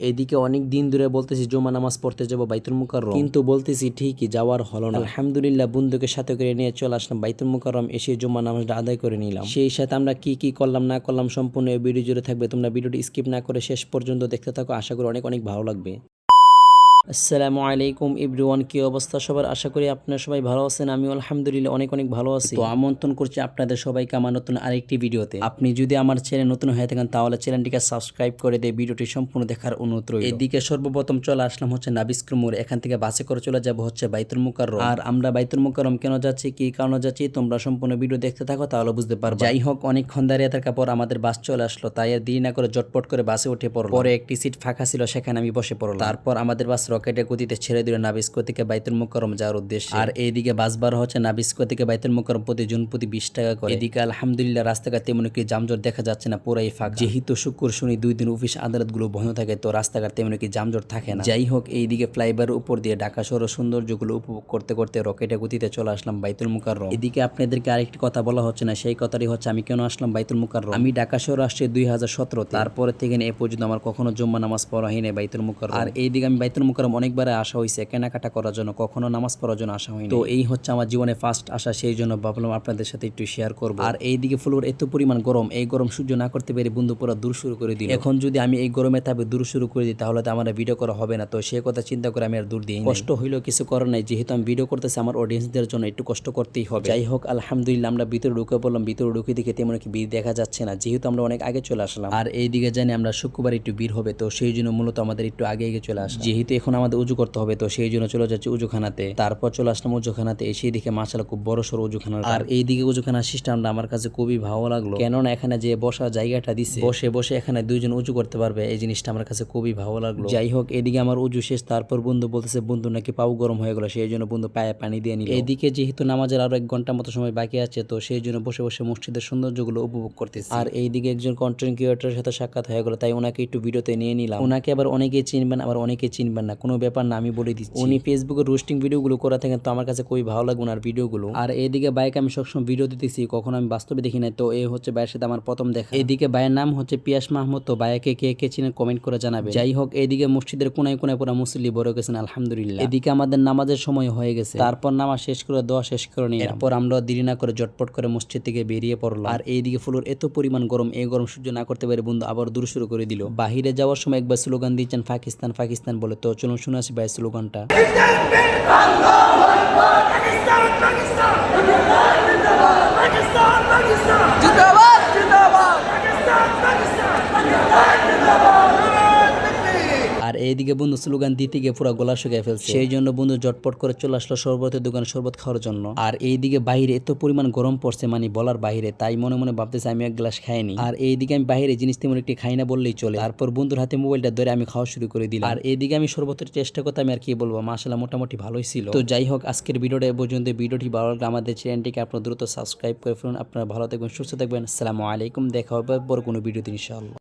এদিকে অনেক দিন ধরে বলতেছি, জমা নামাজ পড়তে যাব বাইতুল মুকাররম। কিন্তু বলতেছি, ঠিকই, যাওয়ার হলো না। আলহামদুলিল্লাহ, বন্ধুকে সাথে করে নিয়ে চলে আসলাম বাইতুল মুকাররম, এসে জমা নামাজটা আদায় করে নিলাম। সেই সাথে আমরা কি কি করলাম, না করলাম সম্পূর্ণ ভিডিও জুড়ে থাকবে। তোমরা ভিডিওটি স্কিপ না করে শেষ পর্যন্ত দেখতে থাকো। আশা করি অনেক অনেক ভালো লাগবে। আসসালামু আলাইকুম ইব্রুয়ান কি অবস্থা সবার? আশা করি আপনারা সবাই ভালো আছেন। আমি আলহামদুলিল্লাহ অনেক অনেক ভালো আছি। তো আমন্ত্রণ করছি আপনাদের সবাইকে আমার নতুন আরেকটি ভিডিওতে। আপনি যদি আমার চ্যানেল নতুন হয়ে থাকেন, তাহলে চ্যানেলটিকে সাবস্ক্রাইব করে দিয়ে ভিডিওটি সম্পূর্ণ দেখার অনুরোধ রইল। এদিকে সর্বপ্রথম চলে আসলাম হচ্ছে নাবিস্কুর মোড়। এখান থেকে বাসে করে চলে যাব হচ্ছে বাইতুল মুকাররম। আর আমরা বাইতুল মুকাররম কেন যাচ্ছি, কি কারণে যাচ্ছি, তোমরা সম্পূর্ণ ভিডিও দেখতে থাকো, তাহলে বুঝতে পারবে। যাই হোক, অনেকক্ষণ দাঁড়িয়ে থাকার পর আমাদের বাস চলে আসলো। তাই আর দেরি না করে জটপট করে বাসে উঠে পড়ল পরে একটি সিট ফাঁকা ছিল, সেখানে আমি বসে পড়লাম। তারপর আমাদের বাস রকেটের গতিতে ছেড়ে দিল নাবিস্কো থেকে বাইতুল মুকাররম যাওয়ার উদ্দেশ্যে। আর এইদিকে বাস বার হচ্ছে নাবিস্কো থেকে বাইতুল মুকাররম প্রতি জুন প্রতি বিশ টাকা করে। এদিকে আলহামদুলিল্লাহ রাস্তাঘাট তেমন কি জামজট দেখা যাচ্ছে না, পুরাই ফাঁক। যেহেতু শুক্র, শনি দুই দিন অফিস আদালতগুলো বন্ধ থাকে, তো রাস্তাঘাট তেমন কি জামজট থাকে না। যাই হোক, এইদিকে ফ্লাইওভার উপর দিয়ে ঢাকা শহর সৌন্দর্যগুলো উপভোগ করতে করতে রকেটের গতিতে চলে আসলাম বাইতুল মুকাররম। এদিকে আপনাদেরকে আরেকটি কথা বলা হচ্ছে না, সেই কথাটি হচ্ছে, আমি কেন আসলাম বাইতুল মুকাররম? আমি ঢাকা শহর আসছি দুই হাজার সতেরো তারপরে থেকে এ পর্যন্ত আমার কখনো জম্মা নামাজ পড়া হয়নি বাইতুল মুকাররম। আর এইদিকে আমি বাইতুল মুকাররম অনেকবার আসা হয়েছে কেনাকাটা করার জন্য কখনো নামাজ পড়ার জন্য আসা হয়নি। তো এই হচ্ছে আমার জীবনে ফার্স্ট আসা সেই জন্য ভাবলাম আপনাদের সাথে একটু শেয়ার করব। আর এইদিকে ফ্লোর এত পরিমাণ গরম এই গরম সহ্য না করতে পেরে বন্ধু পুরো দূর শুরু করে দিই এখন যদি আমি এই গরমে তাপে দূর শুরু করে দিই তাহলে তো আমার ভিডিও করা হবে না। তো সে কথা চিন্তা করে আমি আর দূর দিই কষ্ট হইলেও কিছু করার নাই যেহেতু আমি ভিডিও করতেছি আমার অডিয়েন্সদের জন্য একটু কষ্ট করতেই হবে। যাই হোক আলহামদুলিল্লাহ আমরা ভিতরে ঢুকে পড়লাম ভিতরে ঢুকে দেখে তেমন কি ভিড় দেখা যাচ্ছে না যেহেতু আমরা অনেক আগে চলে আসলাম। আর এই দিকে জানি আমরা শুক্রবার একটু ভিড় হবে তো সেই জন্য মূলত আমাদের একটু আগে আগে চলে আসা। যেহেতু এখন আমাদের উজু করতে হবে। তো সেই জন্য চলে যাচ্ছে উজুখানাতে। তারপর চলে আসলাম উজুখানাতে। এসে দেখে মাসালা খুব বড় সড়ো উজুখানা। আর এই এইদিকে উজুখানার সিস্টেমটা আমার কাছে খুবই ভালো লাগল। কেননা এখানে যে বসার জায়গাটা দিছে, বসে বসে এখানে দুইজন উজু করতে পারবে, এই জিনিসটা আমার কাছে খুবই ভালো লাগল। যাই হোক, এদিকে আমার উজু শেষ। তারপর বন্ধু বলতেছে, বন্ধু, নাকি পাও গরম হয়ে গেল, সেই জন্য বন্ধু পায়ে পানি দিয়ে নিল। এদিকে যেহেতু নামাজের আরও এক ঘণ্টা মতো সময় বাকি আছে, তো সেই জন্য বসে বসে মসজিদের সৌন্দর্যগুলো উপভোগ করতেছি। আর এইদিকে একজন কন্টেন্ট ক্রিয়েটরের সাথে সাক্ষাৎ হয়ে গেল, তাই ওনাকে একটু ভিডিওতে নিয়ে নিলাম। ওনাকে আবার অনেকেই চিনবেন, আবার অনেকে চিনবেন না। কোনো ব্যাপার না আমি বলে দিচ্ছি। উনি ফেসবুকে রোস্টিং ভিডিওগুলো করে থাকেন তো আমার কাছে খুবই ভালো লাগে ওনার ভিডিওগুলো আর এইদিকে বাইক আমি সবসময় ভিডিও দিতেছি কখনো আমি বাস্তবে দেখি নাই তো এই হচ্ছে ভাইয়ের সাথে আমার প্রথম দেখা। এদিকে ভাইয়ের নাম হচ্ছে পিয়াস মাহমুদ তো ভাইয়াকে কে কে চিনে কমেন্ট করে জানাবে যাই হোক এইদিকে মসজিদের কোনায় কোনায় পুরো মুসল্লি বড় গেছেন আলহামদুলিল্লাহ। এদিকে আমাদের নামাজের সময় হয়ে গেছে। তারপর নামাজ শেষ করে দোয়া শেষ করে নিয়ে এরপর আমরা দেরি না করে জটপট করে মসজিদ থেকে বেরিয়ে পড়লাম। আর এইদিকে ফুলোর এত পরিমাণ গরম এই গরম সহ্য না করতে পারে বন্ধু আবার দূর শুরু করে দিল। বাহিরে যাওয়ার সময় একবার স্লোগান দিচ্ছেন পাকিস্তান পাকিস্তান বলে। তো চলুন শুনে আসি ভাই স্লোগানটা। এইদিকে বন্ধু স্লোগান দিতে গিয়ে পুরো গলা শুকিয়ে ফেলছে। সেই জন্য বন্ধু জটপট করে চলে আসলো শরবতের দোকানে শরবত খাওয়ার জন্য। আর এইদিকে বাইরে এত পরিমাণ গরম পড়ছে মানে বলার বাইরে তাই মনে মনে ভাবতেছে আমি এক গ্লাস খাইনি আর এইদিকে আমি বাইরে জিনিস তেমন একটি খাই না বললেই চলে। তারপর বন্ধুর হাতে মোবাইলটা ধরে আমি খাওয়া শুরু করে দিলাম। আর এইদিকে আমি শরবতের চেষ্টা করতে আমি আর কি বলব মাসালা মোটামুটি ভালোই ছিল। তো যাই হোক আজকের ভিডিওটা এ পর্যন্ত। ভিডিওটি ভালো লাগলে আমাদের চ্যানেলটিকে আপনার দ্রুত সাবস্ক্রাইব করে ফেলুন। আপনারা ভালো থাকবেন সুস্থ থাকবেন। আসসালামু আলাইকুম। দেখা হবে পর কোনো ভিডিওতে ইনশাআল্লাহ।